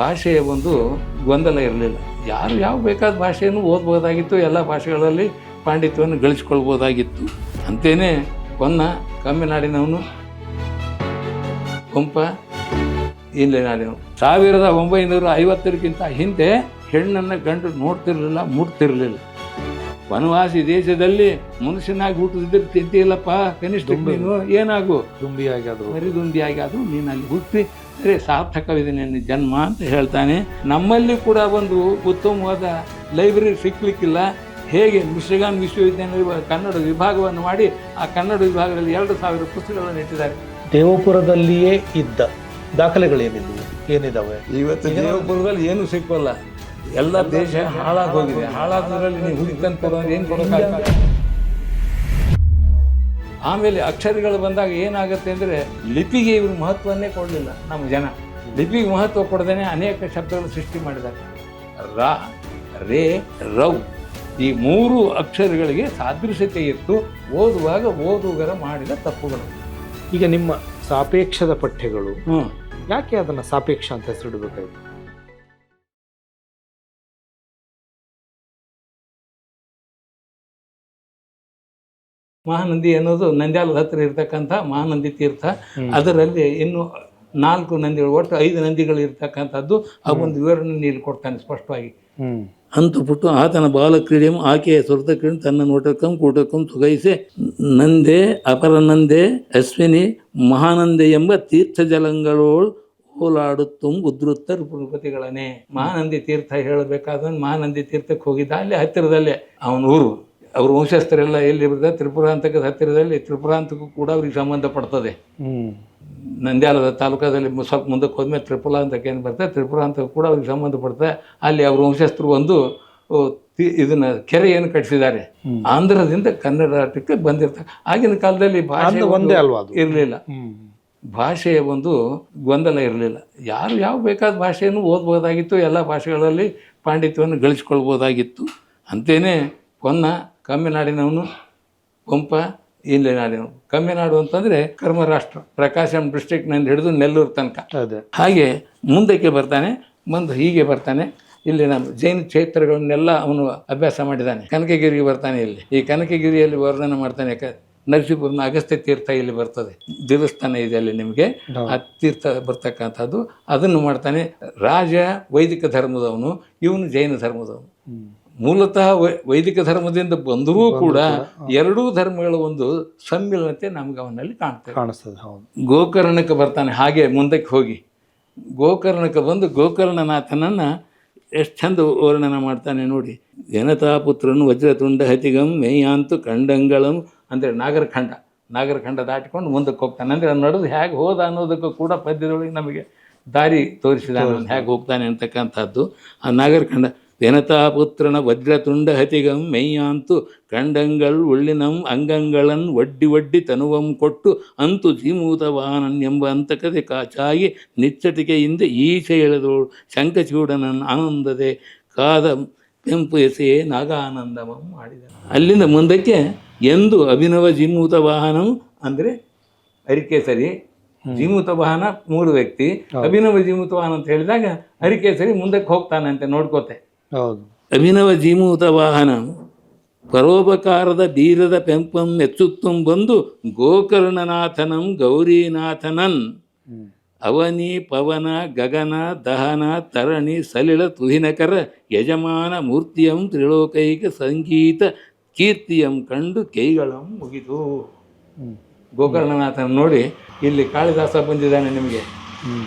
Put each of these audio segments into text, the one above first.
ಭಾಷೆಯ ಒಂದು ಗೊಂದಲ ಇರಲಿಲ್ಲ. ಯಾರು ಯಾವ ಬೇಕಾದ ಭಾಷೆಯನ್ನು ಓದ್ಬೋದಾಗಿತ್ತು ಎಲ್ಲ ಭಾಷೆಗಳಲ್ಲಿ ಪಾಂಡಿತ್ಯವನ್ನು ಗಳಿಸ್ಕೊಳ್ಬೋದಾಗಿತ್ತು. ಅಂತೇನೆ ಕೊನ್ನ ಕಮ್ಮಿನಾಡಿನವನು ಕೊಂಪ ಇಲ್ಲಿ ನಾಡಿನವು ಸಾವಿರದ ಒಂಬೈನೂರ ಐವತ್ತರಕ್ಕಿಂತ ಹಿಂದೆ ಹೆಣ್ಣನ್ನು ಗಂಡು ನೋಡ್ತಿರಲಿಲ್ಲ ಮುಟ್ತಿರಲಿಲ್ಲ. ವನವಾಸಿ ದೇಶದಲ್ಲಿ ಮನುಷ್ಯನಾಗಿ ಹುಟ್ಟಿದ್ರೆ ತಿಂತಿಲ್ಲಪ್ಪ ಕನಿಷ್ಠ ನೀನು ಏನಾಗು? ದುಂಬಿಯಾಗಿ ಮರಿ ಮರಿದುಂಬಿಯಾಗಿ ಆದರೂ ನೀನು ಅಲ್ಲಿ ಹುಟ್ಟಿ ಅರೆ ಸಾರ್ಥಕವಿದೆ ನನ್ನ ಜನ್ಮ ಅಂತ ಹೇಳ್ತಾನೆ. ನಮ್ಮಲ್ಲಿ ಕೂಡ ಒಂದು ಉತ್ತಮವಾದ ಲೈಬ್ರರಿ ಸಿಕ್ಕಲಿಕ್ಕಿಲ್ಲ ಹೇಗೆ ಮಿಶ್ರಗಾನ್ ವಿಶ್ವವಿದ್ಯಾನಿಲಯ ಕನ್ನಡ ವಿಭಾಗವನ್ನು ಮಾಡಿ ಆ ಕನ್ನಡ ವಿಭಾಗದಲ್ಲಿ ಎರಡು ಸಾವಿರ ಪುಸ್ತಕಗಳನ್ನು ಇಟ್ಟಿದ್ದಾರೆ. ದೇವಪುರದಲ್ಲಿಯೇ ಇದ್ದ ದಾಖಲೆಗಳೇನಿದ್ವು ಏನಿದಾವೆ? ಇವತ್ತು ದೇವಪುರದಲ್ಲಿ ಏನು ಸಿಕ್ಕಲ್ಲ ಎಲ್ಲ ದೇಶ ಹಾಳಾಗಿ ಹೋಗಿದೆ. ಹಾಳಾದ್ರಲ್ಲಿ ನೀವು ಹುಡುಕಂತ ಏನು ಕೊಡೋಕ್ಕಾಗಲ್ಲ? ಆಮೇಲೆ ಅಕ್ಷರಗಳು ಬಂದಾಗ ಏನಾಗುತ್ತೆ ಅಂದರೆ ಲಿಪಿಗೆ ಇವರು ಮಹತ್ವವನ್ನೇ ಕೊಡಲಿಲ್ಲ ನಮ್ಮ ಜನ. ಲಿಪಿಗೆ ಮಹತ್ವ ಕೊಡದೇನೆ ಅನೇಕ ಶಬ್ದಗಳು ಸೃಷ್ಟಿ ಮಾಡಿದ್ದಾರೆ. ರ ರೇ ರೌ. ಈ ಮೂರು ಅಕ್ಷರಗಳಿಗೆ ಸಾದೃಶ್ಯತೆ ಇತ್ತು. ಓದುವಾಗ ಓದುಗರ ಮಾಡಿದ ತಪ್ಪುಗಳು. ಈಗ ನಿಮ್ಮ ಸಾಪೇಕ್ಷದ ಪಠ್ಯಗಳು. ಹ್ಞೂ ಯಾಕೆ ಅದನ್ನು ಸಾಪೇಕ್ಷ ಅಂತ ಹೆಸರಿಡಬೇಕಾಯ್ತು? ಮಹಾನಂದಿ ಅನ್ನೋದು ನಂದ್ಯಾಲದ ಹತ್ರ ಇರ್ತಕ್ಕಂಥ ಮಹಾನಂದಿ ತೀರ್ಥ. ಅದರಲ್ಲಿ ಇನ್ನು ನಾಲ್ಕು ನಂದಿಗಳು ಒಟ್ಟು ಐದು ನಂದಿಗಳು ಇರ್ತಕ್ಕಂಥದ್ದು. ಆ ಒಂದು ವಿವರಣೆ ಇಲ್ಲಿ ಕೊಡ್ತಾನೆ ಸ್ಪಷ್ಟವಾಗಿ. ಅಂತು ಪುಟ್ಟು ಆತನ ಬಾಲಕ್ರೀಡೆಯಂ ಆಕೆಯ ಸುರತ ಕ್ರೀಡೆ ತನ್ನ ನೋಟಕ್ಕಂ ಕೂಟಕ್ಕಂ ತುಗೈಸೆ ನಂದೆ ಅಪರನಂದೆ ಅಶ್ವಿನಿ ಮಹಾನಂದೆ ಎಂಬ ತೀರ್ಥ ಜಲಂಗಳು ಓಲಾಡುತ್ತುಂ ಉದ್ರುತ್ತ ರೂಪತಿಗಳನ್ನೇ ಮಹಾನಂದಿ ತೀರ್ಥ ಹೇಳಬೇಕಾದ್ರೆ ಮಹಾನಂದಿ ತೀರ್ಥಕ್ಕೆ ಹೋಗಿದ್ದ ಅಲ್ಲಿ ಹತ್ತಿರದಲ್ಲೇ ಅವನ ಊರು ಅವ್ರ ವಂಶಸ್ಥರೆಲ್ಲ ಎಲ್ಲಿ ಬರ್ತದೆ ತ್ರಿಪುರಾಂತಕದ ಹತ್ತಿರದಲ್ಲಿ ತ್ರಿಪುರಾಂತಕ್ಕೂ ಕೂಡ ಅವ್ರಿಗೆ ಸಂಬಂಧಪಡ್ತದೆ ನಂದ್ಯಾಲದ ತಾಲೂಕದಲ್ಲಿ ಸ್ವಲ್ಪ ಮುಂದಕ್ಕೆ ಹೋದ್ಮೇಲೆ ತ್ರಿಪುರ ಅಂತಕ್ಕೆ ಏನು ಬರ್ತದೆ? ತ್ರಿಪುರ ಅಂತ ಕೂಡ ಅವ್ರಿಗೆ ಸಂಬಂಧಪಡ್ತದೆ ಅಲ್ಲಿ ಅವ್ರ ವಂಶಸ್ಥರು ಒಂದು ಇದನ್ನ ಕೆರೆಯನ್ನು ಕಟ್ಟಿಸಿದ್ದಾರೆ. ಆಂಧ್ರದಿಂದ ಕನ್ನಡಕ್ಕೆ ಬಂದಿರ್ತಾರೆ ಆಗಿನ ಕಾಲದಲ್ಲಿ ಭಾಷೆ ಒಂದೇ ಅಲ್ವಾ ಇರಲಿಲ್ಲ. ಭಾಷೆಯ ಒಂದು ಗೊಂದಲ ಇರಲಿಲ್ಲ. ಯಾರು ಯಾವ ಬೇಕಾದ ಭಾಷೆಯನ್ನು ಓದ್ಬೋದಾಗಿತ್ತು ಎಲ್ಲ ಭಾಷೆಗಳಲ್ಲಿ ಪಾಂಡಿತ್ಯವನ್ನು ಗಳಿಸ್ಕೊಳ್ಬೋದಾಗಿತ್ತು. ಅಂತೇನೆ ಪೊನ್ನ ಕಮ್ಮಿನಾಡಿನವನು ಕೊಂಪ ಇಲ್ಲಿ ನಾಡಿನವನು ಕಮ್ಮಿನಾಡು ಅಂತಂದರೆ ಕರ್ಮರಾಷ್ಟ್ರ ಪ್ರಕಾಶಂ ಡಿಸ್ಟ್ರಿಕ್ಟ್ನಿಂದ ಹಿಡಿದು ನೆಲ್ಲೂರು ತನಕ. ಹಾಗೆ ಮುಂದಕ್ಕೆ ಬರ್ತಾನೆ ಮುಂದೆ ಹೀಗೆ ಬರ್ತಾನೆ. ಇಲ್ಲಿ ನಮ್ಮ ಜೈನ ಕ್ಷೇತ್ರಗಳನ್ನೆಲ್ಲ ಅವನು ಅಭ್ಯಾಸ ಮಾಡಿದ್ದಾನೆ ಕನಕಗಿರಿಗೆ ಬರ್ತಾನೆ ಇಲ್ಲಿ. ಈ ಕನಕಗಿರಿಯಲ್ಲಿ ವರ್ಣನೆ ಮಾಡ್ತಾನೆ ಯಾಕೆ? ನರಸೀಪುರನ ಅಗಸ್ತ್ಯ ತೀರ್ಥ ಇಲ್ಲಿ ಬರ್ತದೆ. ದೇವಸ್ಥಾನ ಇದೆ ಅಲ್ಲಿ ನಿಮಗೆ. ಆ ತೀರ್ಥ ಬರ್ತಕ್ಕಂಥದ್ದು. ಅದನ್ನು ಮಾಡ್ತಾನೆ ರಾಜ ವೈದಿಕ ಧರ್ಮದವನು ಇವನು ಜೈನ ಧರ್ಮದವನು. ಮೂಲತಃ ವೈ- ವೈದಿಕ ಧರ್ಮದಿಂದ ಬಂದರೂ ಕೂಡ ಎರಡೂ ಧರ್ಮಗಳ ಒಂದು ಸಮ್ಮಿಲನತೆ ನಮ್ಗೆ ಅವನಲ್ಲಿ ಕಾಣ್ತದೆ. ಕಾಣಿಸ್ತದೆ ಹೌದು. ಗೋಕರ್ಣಕ್ಕೆ ಬರ್ತಾನೆ ಹಾಗೆ ಮುಂದಕ್ಕೆ ಹೋಗಿ. ಗೋಕರ್ಣಕ್ಕೆ ಬಂದು ಗೋಕರ್ಣನಾಥನನ್ನು ಎಷ್ಟು ಚಂದ ವರ್ಣನ ಮಾಡ್ತಾನೆ ನೋಡಿ. ಜನತಾ ಪುತ್ರನು ವಜ್ರತುಂಡ ಹತಿಗಂ ಮೇಯಾಂತು ಖಂಡಂಗಳಂ ಅಂದರೆ ನಾಗರಖಂಡ. ನಾಗರಖಂಡ ದಾಟಿಕೊಂಡು ಮುಂದಕ್ಕೆ ಹೋಗ್ತಾನೆ. ಅಂದರೆ ಅವ್ನು ನಡೆದು ಹೇಗೆ ಹೋದ ಅನ್ನೋದಕ್ಕೂ ಕೂಡ ಪದ್ಯದೊಳಗೆ ನಮಗೆ ದಾರಿ ತೋರಿಸಿದ ಹೇಗೆ ಹೋಗ್ತಾನೆ ಅಂತಕ್ಕಂಥದ್ದು. ಆ ನಾಗರಖಂಡ ಜನತಾ ಪುತ್ರನ ವಜ್ರತುಂಡ ಹತಿಗಂ ಮೆಯ್ಯಾಂತು ಕಂಡಂಗಳ್ ಉಳ್ಳಿನಂ ಅಂಗಂಗಳನ್ ಒಡ್ಡಿ ಒಡ್ಡಿ ತನುವಂ ಕೊಟ್ಟು ಅಂತು ಜೀಮೂತವಾನನ್ ಎಂಬ ಅಂತಕತೆ ಕಾಚಾಗಿ ನಿಚ್ಚಟಿಕೆಯಿಂದ ಈಶೆ ಎಳೆದೋಳು ಶಂಖಚೂಡನನ್ ಆನಂದದೆ ಕಾದ ಕೆಂಪು ಎಸೆಯೇ ನಾಗಾನಂದಮಂ ಮಾಡಿದ ಅಲ್ಲಿಂದ ಮುಂದಕ್ಕೆ ಎಂದು ಅಭಿನವ ಜೀಮೂತ ವಾಹನಂ ಅಂದರೆ ಅರಿಕೇಸರಿ ಜೀಮೂತ ವಾಹನ ಮೂರು ವ್ಯಕ್ತಿ ಅಭಿನವ ಜೀಮೂತ ವಾಹನ ಅಂತ ಹೇಳಿದಾಗ ಅರಿಕೇಸರಿ ಮುಂದಕ್ಕೆ ಹೋಗ್ತಾನಂತೆ ನೋಡ್ಕೋತೆ ಅಭಿನವ ಜೀಮೂತ ವಾಹನ. ಪರೋಪಕಾರದ ಬೀರದ ಪೆಂಪಂ ಎಚ್ಚುತ್ತಂ ಬಂದು ಗೋಕರ್ಣನಾಥನಂ ಗೌರೀನಾಥನನ್. ಅವನಿ ಪವನ ಗಗನ ದಹನ ತರಣಿ ಸಲಿಳ ತುಹಿನಕರ ಯಜಮಾನ ಮೂರ್ತಿಯಂ ತ್ರಿಲೋಕೈಕ ಸಂಗೀತ ಕೀರ್ತಿಯಂ ಕಂಡು ಕೈಗಳಂ ಮುಗಿದು ಗೋಕರ್ಣನಾಥನ ನೋಡಿ ಇಲ್ಲಿ ಕಾಳಿದಾಸ ಬಂದಿದ್ದಾನೆ ನಿಮಗೆ.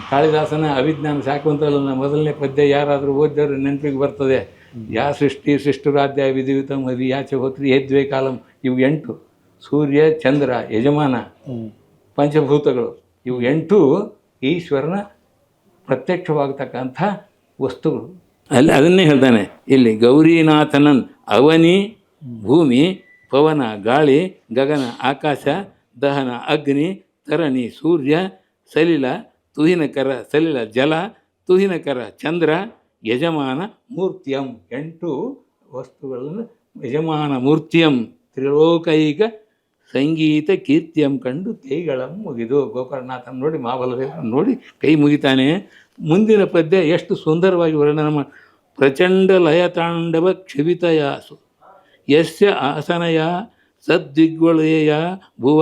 ಕಾಳಿದಾಸನ ಅವಿಜ್ಞಾನ ಶಾಕುಂತಲನ ಮೊದಲನೇ ಪದ್ಯ ಯಾರಾದರೂ ಓದಿದ್ರೆ ನೆನಪಿಗೆ ಬರ್ತದೆ. ಯಾ ಸೃಷ್ಟಿ ಸೃಷ್ಟುರಾಧ್ಯ ವಿಧಿವಿತಂ ಹರಿ ಯಾಚೆ ಹೋತ್ರಿ ಯದ್ವೇ ಕಾಲಂ. ಇವು ಎಂಟು. ಸೂರ್ಯ, ಚಂದ್ರ, ಯಜಮಾನ, ಪಂಚಭೂತಗಳು. ಇವು ಎಂಟು ಈಶ್ವರನ ಪ್ರತ್ಯಕ್ಷವಾಗತಕ್ಕಂಥ ವಸ್ತುಗಳು. ಅಲ್ಲಿ ಅದನ್ನೇ ಹೇಳ್ತಾನೆ. ಇಲ್ಲಿ ಗೌರಿನಾಥನನ್ ಅವನಿ, ಭೂಮಿ, ಪವನ, ಗಾಳಿ, ಗಗನ, ಆಕಾಶ, ದಹನ, ಅಗ್ನಿ, ತರಣಿ, ಸೂರ್ಯ, ಸಲಿಲ ತುಹಿನಕರ ಸಲಿಲ ಜಲ ತುಹಿನಕರ ಚಂದ್ರ, ಯಜಮಾನ ಮೂರ್ತಿಯಂ. ಎಂಟು ವಸ್ತುಗಳನ್ನು ಯಜಮಾನ ಮೂರ್ತಿಯಂ. ತ್ರಿಲೋಕೈಕ ಸಂಗೀತ ಕೀರ್ತಿಯಂ ಕಂಡು ಕೈಗಳಂ ಮುಗಿದು. ಗೋಕರ್ಣನಾಥನ ನೋಡಿ ಮಹಾಬಲದೇವ ನೋಡಿ, ಕೈ ಮುಗಿತಾನೆ. ಮುಂದಿನ ಪದ್ಯ, ಎಷ್ಟು ಸುಂದರವಾಗಿ ವರ್ಣನೆ ಮಾಡಿ ಪ್ರಚಂಡ ಲಯತಾಂಡವ ಕ್ಷಿಭಿತಯಾಸು ಯಸ್ಯ ಆಸನಯ ಸದ್ವಿಗ್ವಳಯ ಭುವ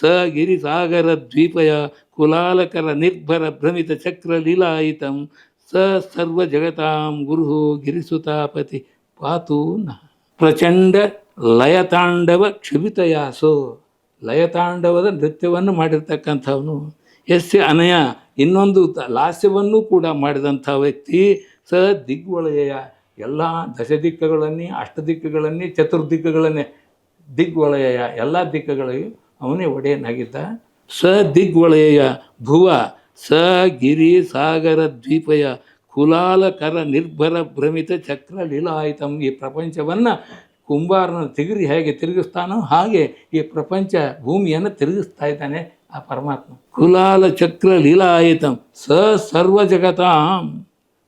ಸ ಗಿರಿಸಾಗರ ದ್ವೀಪಯ ಕುಲಾಲಕರ ನಿರ್ಭರ ಭ್ರಮಿತ ಚಕ್ರ ಲೀಲಾಯಿತಂ ಸ ಸರ್ವ ಜಗತಾಂ ಗುರು ಗಿರಿಸುತಾಪತಿ ಪಾತು ಪ್ರಚಂಡ ಲಯತಾಂಡವ ಕ್ಷುಭಿತಯಾಸೋ. ಲಯತಾಂಡವದ ನೃತ್ಯವನ್ನು ಮಾಡಿರ್ತಕ್ಕಂಥವನು. ಎಸ್ ಅನಯ ಇನ್ನೊಂದು ಲಾಸ್ಯವನ್ನು ಕೂಡ ಮಾಡಿದಂಥ ವ್ಯಕ್ತಿ ಸ ದಿಗ್ವಳಯ ಎಲ್ಲ ದಶದಿಕ್ಕಗಳನ್ನೇ, ಅಷ್ಟದಿಕ್ಕಗಳನ್ನೇ, ಚತುರ್ದಿಕ್ಕುಗಳನ್ನೇ ದಿಗ್ವಲಯ ಎಲ್ಲ ದಿಕ್ಕುಗಳಿಗೂ ಅವನೇ ಒಡೆಯನಾಗಿದ್ದ. ಸ ದಿಗ್ವಲಯ ಭುವ ಸ ಗಿರಿ ಸಾಗರ ದ್ವೀಪಯ ಕುಲಾಲಕರ ನಿರ್ಭರ ಭ್ರಮಿತ ಚಕ್ರ ಲೀಲಾಯಿತಂ ಈ ಪ್ರಪಂಚವನ್ನು ಕುಂಬಾರನ ತಿರುಗಿ ಹೇಗೆ ತಿರುಗಿಸ್ತಾನೋ ಹಾಗೆ ಈ ಪ್ರಪಂಚ ಭೂಮಿಯನ್ನು ತಿರುಗಿಸ್ತಾ ಇದ್ದಾನೆ ಆ ಪರಮಾತ್ಮ. ಕುಲಾಲ ಚಕ್ರ ಲೀಲಾಯಿತಂ ಸ ಸರ್ವ ಜಗತಾಂ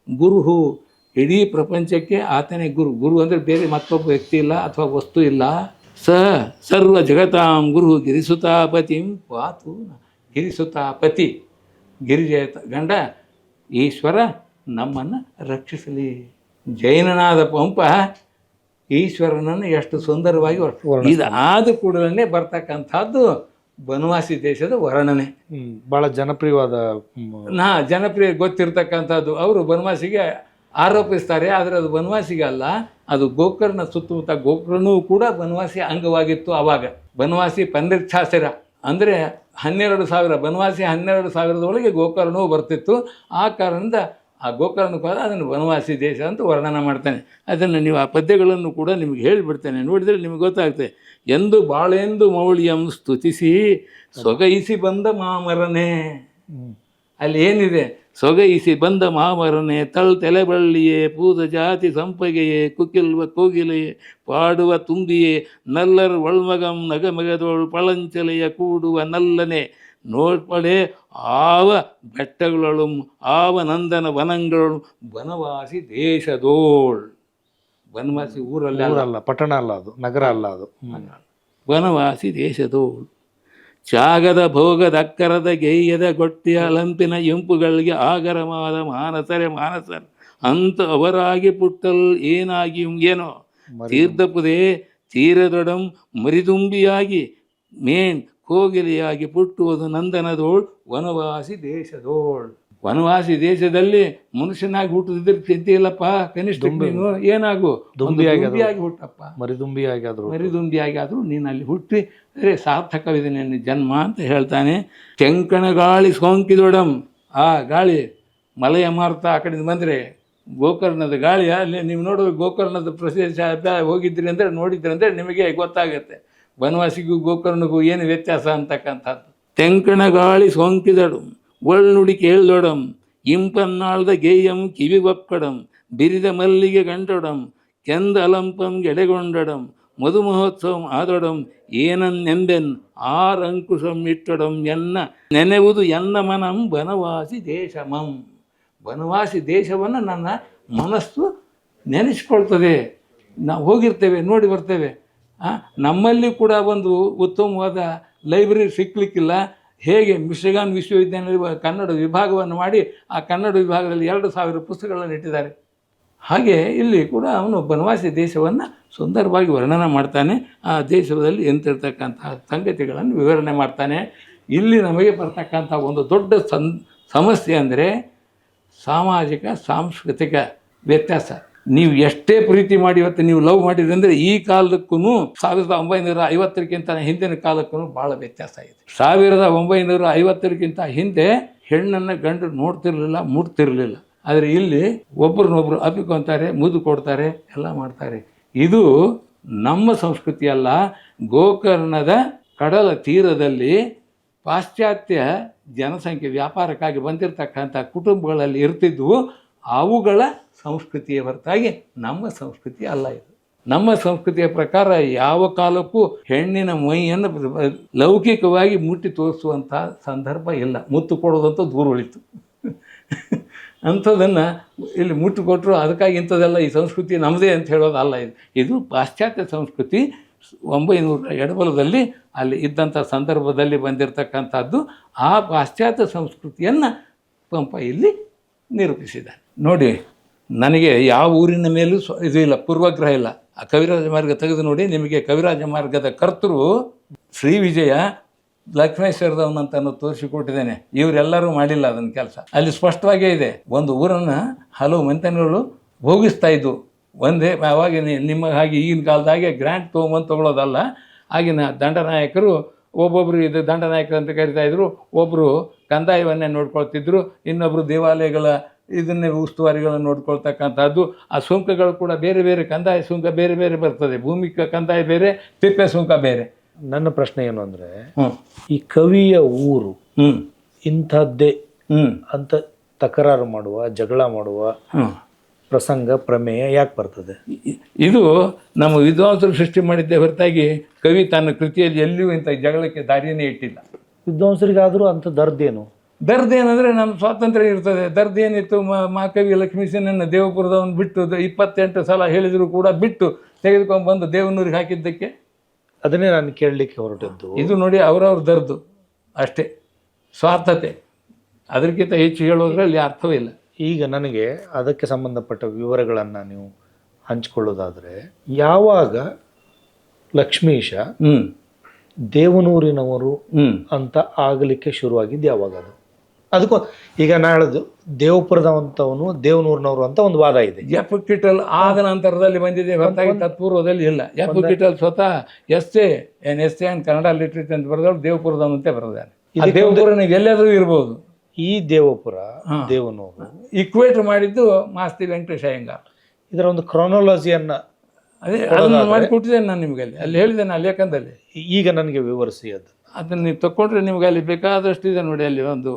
ಗುರು ಇಡೀ ಪ್ರಪಂಚಕ್ಕೆ ಆತನೇ ಗುರು. ಗುರು ಅಂದರೆ ಬೇರೆ ಮತ್ತೊಬ್ಬ ವ್ಯಕ್ತಿ ಇಲ್ಲ ಅಥವಾ ವಸ್ತು ಇಲ್ಲ. ಸ ಸರ್ವ ಜಗತಾಂ ಗುರು ಗಿರಿಸುತಾಪತಿಂ ಪಾತು ಗಿರಿಸುತಾಪತಿ ಗಿರಿಜಯ ಗಂಡ ಈಶ್ವರ ನಮ್ಮನ್ನು ರಕ್ಷಿಸಲಿ. ಜೈನನಾದ ಪಂಪ ಈಶ್ವರನನ್ನು ಎಷ್ಟು ಸುಂದರವಾಗಿ ಇದಾದ ಕೂಡಲೇ ಬರ್ತಕ್ಕಂಥದ್ದು ಬನವಾಸಿ ದೇಶದ ವರ್ಣನೆ. ಬಹಳ ಜನಪ್ರಿಯವಾದ ನಾ ಜನಪ್ರಿಯ ಗೊತ್ತಿರ್ತಕ್ಕಂಥದ್ದು ಅವರು ಬನವಾಸಿಗೆ ಆರೋಪಿಸ್ತಾರೆ ಆದರೆ ಅದು ಬನವಾಸಿಗೆ ಅಲ್ಲ. ಅದು ಗೋಕರ್ಣ ಸುತ್ತಮುತ್ತ ಗೋಕರ್ಣವೂ ಕೂಡ ಬನವಾಸಿ ಅಂಗವಾಗಿತ್ತು ಆವಾಗ ಬನವಾಸಿ ಪಂದಿರ್ಛಾಸಿರ ಅಂದರೆ ಹನ್ನೆರಡು ಸಾವಿರ ಬನವಾಸಿ ಹನ್ನೆರಡು ಸಾವಿರದೊಳಗೆ ಗೋಕರ್ಣವು ಬರ್ತಿತ್ತು. ಆ ಕಾರಣದಿಂದ ಆ ಗೋಕರ್ಣಕ್ಕೆ ಹೋದ ಅದನ್ನು ಬನವಾಸಿ ದೇಶ ಅಂತ ವರ್ಣನೆ ಮಾಡ್ತಾನೆ. ಅದನ್ನು ನೀವು ಆ ಪದ್ಯಗಳನ್ನು ಕೂಡ ನಿಮಗೆ ಹೇಳಿಬಿಡ್ತೇನೆ. ನೋಡಿದರೆ ನಿಮಗೆ ಗೊತ್ತಾಗ್ತದೆ. ಎಂದು ಬಾಳೆಂದು ಮೌಳಿಯಂ ಸ್ತುತಿಸಿ ಸೊಗೈಸಿ ಬಂದ ಮಾಮರನೇ. ಅಲ್ಲಿ ಏನಿದೆ? ಸೊಗೈಸಿ ಬಂದ ಮಾಮರನೆ ತಳ್ ತೆಲೆಬಳ್ಳಿಯೇ ಪೂದ ಜಾತಿ ಸಂಪಗೆಯೇ ಕುಕಿಲ್ವ ಕೋಗಿಲೆಯೇ ಪಾಡುವ ತುಂಬಿಯೇ ನಲ್ಲರ್ ಒಳ್ಮಗಂ ನಗಮಗದೋಳು ಪಳಂಚಲೆಯ ಕೂಡುವ ನಲ್ಲನೆ. ನೋಡ್ಪಡೆ ಆವ ಬೆಟ್ಟಗಳು ಆವ ನಂದನ ವನಗಳು ಬನವಾಸಿ ದೇಶದೋಳ್. ಬನವಾಸಿ ಊರಲ್ಲಿ. ಅಲ್ಲ. ಪಟ್ಟಣ ಅಲ್ಲ ಅದು ನಗರ ಅಲ್ಲ ಅದು. ವನವಾಸಿ ದೇಶದೋಳು. ತ್ಯಾಗದ ಭೋಗದ ಅಕ್ಕರದ ಗೇಯದ ಗೊಟ್ಟಿಯ ಲಂಪಿನ ಇಂಪುಗಳಿಗೆ ಆಗರವಾದ ಮಾನಸರೆ ಮಾನಸರ್. ಅಂತ ಅವರಾಗಿ ಪುಟ್ಟಲ್ ಏನಾಗಿ ಏನೋ? ತೀರ್ಥಪುದೇ ತೀರದೊಡಂ ಮರಿದುಂಬಿಯಾಗಿ ಮೇನ್ ಕೋಗಿಲೆಯಾಗಿ ಪುಟ್ಟುವುದು ನಂದನದೋಳ್ ವನವಾಸಿ ದೇಶದೋಳ್. ವನವಾಸಿ ದೇಶದಲ್ಲಿ ಮನುಷ್ಯನಾಗಿ ಹುಟ್ಟಿದ್ರೆ ಚಿಂತೆ ಇಲ್ಲಪ್ಪ ಕನಿಷ್ಠ ನೀನು ಏನಾಗು? ದುಂಬಿಯಾಗಿ ಹುಟ್ಟಪ್ಪ. ಮರಿದುಂಬಿಯಾಗಿ ಆದ್ರು ಮರಿದುಂಬಿಯಾಗಿ ಆದರೂ ನೀನು ಅಲ್ಲಿ ಹುಟ್ಟಿ ಅರೆ ಸಾರ್ಥಕವಿದೆ ನಿನ್ನ ಜನ್ಮ ಅಂತ ಹೇಳ್ತಾನೆ. ಚಂಕಣ ಗಾಳಿ ಸೋಂಕಿದೊಡಂ. ಆ ಗಾಳಿ ಮಲೆಯ ಮಾರುತ ಆ ಕಡೆಯಿಂದ ಬಂದರೆ ಗೋಕರ್ಣದ ಗಾಳಿ ಅಲ್ಲಿ ನೀವು ನೋಡೋ ಗೋಕರ್ಣದ ಪ್ರದೇಶ ಹೋಗಿದ್ರಿ ಅಂದರೆ ನೋಡಿದ್ರಿ ಅಂದರೆ ನಿಮಗೆ ಗೊತ್ತಾಗುತ್ತೆ. ಬನವಾಸಿಗೂ ಗೋಕರ್ಣಗೂ ಏನು ವ್ಯತ್ಯಾಸ ಅಂತಕ್ಕಂಥದ್ದು. ತೆಂಕಣ ಗಾಳಿ ಸೋಂಕಿದಡು, ಒಳ್ನುಡಿ ಕೇಳ್ದೊಡಂ, ಇಂಪನ್ನಾಳ್ದ ಗೇಯಂ ಕಿವಿ ಒಪ್ಪಡಂ ಬಿರಿದ ಮಲ್ಲಿಗೆ ಗಂಟೊಡಂ, ಕೆಂದ ಅಲಂಪಂ ಗೆಡೆಗೊಂಡಡಂ ಮಧು ಮಹೋತ್ಸವಂ ಆದೊಡಂ ಏನನ್ನೆಂಬೆನ್ ಆರಂಕುಶಂ ಇಟ್ಟೊಡಂ ಎನ್ನ ನೆನೆವುದು ಎನ್ನ ಮನಂ ಬನವಾಸಿ ದೇಶಮಂ. ಬನವಾಸಿ ದೇಶವನ್ನು ನನ್ನ ಮನಸ್ಸು ನೆನೆಸ್ಕೊಳ್ತದೆ. ನಾವು ಹೋಗಿರ್ತೇವೆ, ನೋಡಿ ಬರ್ತೇವೆ. ನಮ್ಮಲ್ಲಿ ಕೂಡ ಒಂದು ಉತ್ತಮವಾದ ಲೈಬ್ರರಿ ಸಿಕ್ಕಲಿಕ್ಕಿಲ್ಲ ಹೇಗೆ ಮಿಶ್ರಗಾನ್ ವಿಶ್ವವಿದ್ಯಾನಿಲಯ ಕನ್ನಡ ವಿಭಾಗವನ್ನು ಮಾಡಿ ಆ ಕನ್ನಡ ವಿಭಾಗದಲ್ಲಿ ಎರಡು ಸಾವಿರ ಪುಸ್ತಕಗಳನ್ನು ಇಟ್ಟಿದ್ದಾರೆ. ಹಾಗೆ ಇಲ್ಲಿ ಕೂಡ ಅವನು ಬನವಾಸಿ ದೇಶವನ್ನು ಸುಂದರವಾಗಿ ವರ್ಣನೆ ಮಾಡ್ತಾನೆ. ಆ ದೇಶದಲ್ಲಿ ಎಂತಿರ್ತಕ್ಕಂತಹ ಸಂಗತಿಗಳನ್ನು ವಿವರಣೆ ಮಾಡ್ತಾನೆ. ಇಲ್ಲಿ ನಮಗೆ ಬರ್ತಕ್ಕಂಥ ಒಂದು ದೊಡ್ಡ ಸನ್ ಸಮಸ್ಯೆ ಅಂದರೆ ಸಾಮಾಜಿಕ, ಸಾಂಸ್ಕೃತಿಕ ವ್ಯತ್ಯಾಸ. ನೀವು ಎಷ್ಟೇ ಪ್ರೀತಿ ಮಾಡಿ ಇವತ್ತು ನೀವು ಲವ್ ಮಾಡಿದ್ರಿ ಅಂದರೆ ಈ ಕಾಲಕ್ಕೂ ಸಾವಿರದ ಒಂಬೈನೂರ ಐವತ್ತರಕ್ಕಿಂತ ಹಿಂದಿನ ಕಾಲಕ್ಕೂ ಭಾಳ ವ್ಯತ್ಯಾಸ ಇದೆ. ಸಾವಿರದ ಒಂಬೈನೂರ ಐವತ್ತರಕ್ಕಿಂತ ಹಿಂದೆ ಹೆಣ್ಣನ್ನು ಗಂಡು ನೋಡ್ತಿರಲಿಲ್ಲ, ಮುಟ್ತಿರ್ಲಿಲ್ಲ. ಆದರೆ ಇಲ್ಲಿ ಒಬ್ರನ್ನೊಬ್ರು ಅಪ್ಪಿಕೊಂತಾರೆ ಮುದು ಕೊಡ್ತಾರೆ, ಎಲ್ಲ ಮಾಡ್ತಾರೆ. ಇದು ನಮ್ಮ ಸಂಸ್ಕೃತಿ ಅಲ್ಲ, ಗೋಕರ್ಣದ ಕಡಲ ತೀರದಲ್ಲಿ ಪಾಶ್ಚಾತ್ಯ ಜನಸಂಖ್ಯೆ ವ್ಯಾಪಾರಕ್ಕಾಗಿ ಬಂದಿರತಕ್ಕಂಥ ಕುಟುಂಬಗಳಲ್ಲಿ ಇರ್ತಿದ್ವು. ಅವುಗಳ ಸಂಸ್ಕೃತಿಯ ಹೊರತಾಗಿ ನಮ್ಮ ಸಂಸ್ಕೃತಿ ಅಲ್ಲ ಇದು. ನಮ್ಮ ಸಂಸ್ಕೃತಿಯ ಪ್ರಕಾರ ಯಾವ ಕಾಲಕ್ಕೂ ಹೆಣ್ಣಿನ ಮೈಯನ್ನು ಲೌಕಿಕವಾಗಿ ಮುಟ್ಟಿ ತೋರಿಸುವಂಥ ಸಂದರ್ಭ ಇಲ್ಲ. ಮುತ್ತು ಕೊಡೋದಂತೂ ದೂರ ಉಳಿತು ಅಂಥದ್ದನ್ನು ಇಲ್ಲಿ ಮುಟ್ಟು ಕೊಟ್ಟರು ಅದಕ್ಕಾಗಿ ಇಂಥದ್ದೆಲ್ಲ ಈ ಸಂಸ್ಕೃತಿ ನಮ್ಮದೇ ಅಂತ ಹೇಳೋದು ಅಲ್ಲ ಇದು. ಇದು ಪಾಶ್ಚಾತ್ಯ ಸಂಸ್ಕೃತಿ ಒಂಬೈನೂರ ಎಡಬಲದಲ್ಲಿ ಅಲ್ಲಿ ಇದ್ದಂಥ ಸಂದರ್ಭದಲ್ಲಿ ಬಂದಿರತಕ್ಕಂಥದ್ದು ಆ ಪಾಶ್ಚಾತ್ಯ ಸಂಸ್ಕೃತಿಯನ್ನು ಪಂಪ ಇಲ್ಲಿ ನಿರೂಪಿಸಿದ್ದಾನೆ ನೋಡಿ, ನನಗೆ ಯಾವ ಊರಿನ ಮೇಲೂ ಸ್ವ ಇದು ಇಲ್ಲ, ಪೂರ್ವಗ್ರಹ ಇಲ್ಲ. ಆ ಕವಿರಾಜ ಮಾರ್ಗ ತೆಗೆದು ನೋಡಿ, ನಿಮಗೆ ಕವಿರಾಜ ಮಾರ್ಗದ ಕರ್ತೃ ಶ್ರೀ ವಿಜಯ ಲಕ್ಷ್ಮೇಶ್ವರದವನಂತ ತೋರಿಸಿಕೊಟ್ಟಿದ್ದೇನೆ. ಇವರೆಲ್ಲರೂ ಮಾಡಿಲ್ಲ ಅದನ್ನ ಕೆಲಸ. ಅಲ್ಲಿ ಸ್ಪಷ್ಟವಾಗೇ ಇದೆ. ಒಂದು ಊರನ್ನು ಹಲವು ಮಂತನಗಳು ಭೋಗಿಸ್ತಾ ಇದ್ವು. ಒಂದೇ, ಅವಾಗ ನಿಮ್ಮ ಹಾಗೆ ಈಗಿನ ಕಾಲದಾಗೆ ಗ್ರ್ಯಾಂಟ್ ತೊಗೊಂಬಂದು ತಗೊಳ್ಳೋದಲ್ಲ ಆಗಿನ ದಂಡನಾಯಕರು ಒಬ್ಬೊಬ್ಬರು ಇದು ದಂಡನಾಯಕರು ಅಂತ ಕರಿತಾ ಇದ್ರು. ಒಬ್ಬರು ಕಂದಾಯವನ್ನೇ ನೋಡ್ಕೊಳ್ತಿದ್ರು. ಇನ್ನೊಬ್ಬರು ದೇವಾಲಯಗಳ ಇದನ್ನೇ ಉಸ್ತುವಾರಿಗಳನ್ನು ನೋಡ್ಕೊಳ್ತಕ್ಕಂಥದ್ದು ಆ ಸುಂಕಗಳು ಕೂಡ ಬೇರೆ ಬೇರೆ ಕಂದಾಯ ಸುಂಕ ಬೇರೆ ಬೇರೆ ಬರ್ತದೆ. ಭೂಮಿ ಕಂದಾಯ ಬೇರೆ, ತಿಪ್ಪೆ ಸುಂಕ ಬೇರೆ. ನನ್ನ ಪ್ರಶ್ನೆ ಏನು ಅಂದ್ರೆ ಈ ಕವಿಯ ಊರು ಇಂಥದ್ದೇ ಹ್ಞೂ ಅಂತ ತಕರಾರು ಮಾಡುವ ಜಗಳ ಮಾಡುವ ಪ್ರಸಂಗ ಪ್ರಮೇಯ ಯಾಕೆ ಬರ್ತದೆ? ಇದು ನಮ್ಮ ವಿದ್ವಾಂಸರು ಸೃಷ್ಟಿ ಮಾಡಿದ್ದೇ ಹೊರತಾಗಿ ಕವಿ ತನ್ನ ಕೃತಿಯಲ್ಲಿ ಎಲ್ಲಿಯೂ ಇಂಥ ಜಗಳಕ್ಕೆ ದಾರಿಯೇ ಇಟ್ಟಿಲ್ಲ. ವಿದ್ವಾಂಸರಿಗಾದರೂ ಅಂಥ ದರ್ದೇನು ದರ್ದೇನಂದರೆ ನಮ್ಮ ಸ್ವಾತಂತ್ರ್ಯ ಇರ್ತದೆ. ದರ್ದೇನಿತ್ತು ಏನಿತ್ತು ಮಾ ಮಹಾಕವಿ ಲಕ್ಷ್ಮೀಸೇನನ್ನು ದೇವಪುರದವನು ಬಿಟ್ಟು ಇಪ್ಪತ್ತೆಂಟು ಸಲ ಹೇಳಿದರೂ ಕೂಡ ಬಿಟ್ಟು ತೆಗೆದುಕೊಂಡು ಬಂದು ದೇವನೂರಿಗೆ ಹಾಕಿದ್ದಕ್ಕೆ ಅದನ್ನೇ ನಾನು ಕೇಳಲಿಕ್ಕೆ ಹೊರಟದ್ದು. ಇದು ನೋಡಿ ಅವರವ್ರ ದರ್ದು ಅಷ್ಟೇ ಸ್ವಾರ್ಥತೆ. ಅದಕ್ಕಿಂತ ಹೆಚ್ಚು ಹೇಳೋದ್ರಲ್ಲಿ ಅರ್ಥವೇ ಇಲ್ಲ. ಈಗ ನನಗೆ ಅದಕ್ಕೆ ಸಂಬಂಧಪಟ್ಟ ವಿವರಗಳನ್ನು ನೀವು ಹಂಚಿಕೊಳ್ಳೋದಾದರೆ ಯಾವಾಗ ಲಕ್ಷ್ಮೀಶ ಹ್ಞೂ ದೇವನೂರಿನವರು ಹ್ಞೂ ಅಂತ ಆಗಲಿಕ್ಕೆ ಶುರುವಾಗಿದ್ದು ಯಾವಾಗ ಅದು? ಅದಕ್ಕೂ ಈಗ ನಾ ಹೇಳೋದು ದೇವಪುರದವಂಥವನು ದೇವನೂರ್ನವರು ಅಂತ ಒಂದು ವಾದ ಇದೆ. ಎಫ್ ಕಿಟಲ್ ಆದ ನಂತರದಲ್ಲಿ ಬಂದಿದೆ ಹೊರತಾಗಿ ತತ್ಪೂರ್ವದಲ್ಲಿ ಇಲ್ಲ. ಎಫ್ ಕಿಟಲ್ ಸ್ವತಃ S A N S N Kannada literature ಅಂತ ಬರೆದವರು ದೇವಪುರದವನಂತೆ ಬರೆದಾನೆ ಆ ದೇವಪುರ ನೀವು ಎಲ್ಲಾದರೂ ಇರ್ಬೋದು. ಈ ದೇವಪುರ. ದೇವನೂರು. ಇಕ್ವೇಟ್ ಮಾಡಿದ್ದು ಮಾಸ್ತಿ ವೆಂಕಟೇಶ ಅಯ್ಯಂಗಾರ್ ಇದರ ಒಂದು ಕ್ರಾನಾಲಜಿಯನ್ನ ಅದೇ ಅದನ್ನು ಮಾಡಿ ಕೊಟ್ಟಿದ್ದೇನೆ ನಾನು ನಿಮಗೆ ಅಲ್ಲಿ. ಅಲ್ಲಿ ಹೇಳಿದ್ದೇನೆ ಆ ಲೇಖನದಲ್ಲಿ. ಈಗ ನನಗೆ ವಿವರಿಸಿ ಅದು. ಅದನ್ನು ನೀವು ತಗೊಂಡ್ರೆ ನಿಮಗೆ ಅಲ್ಲಿ ಬೇಕಾದಷ್ಟು ಇದೆ ನೋಡಿ ಅಲ್ಲಿ ಒಂದು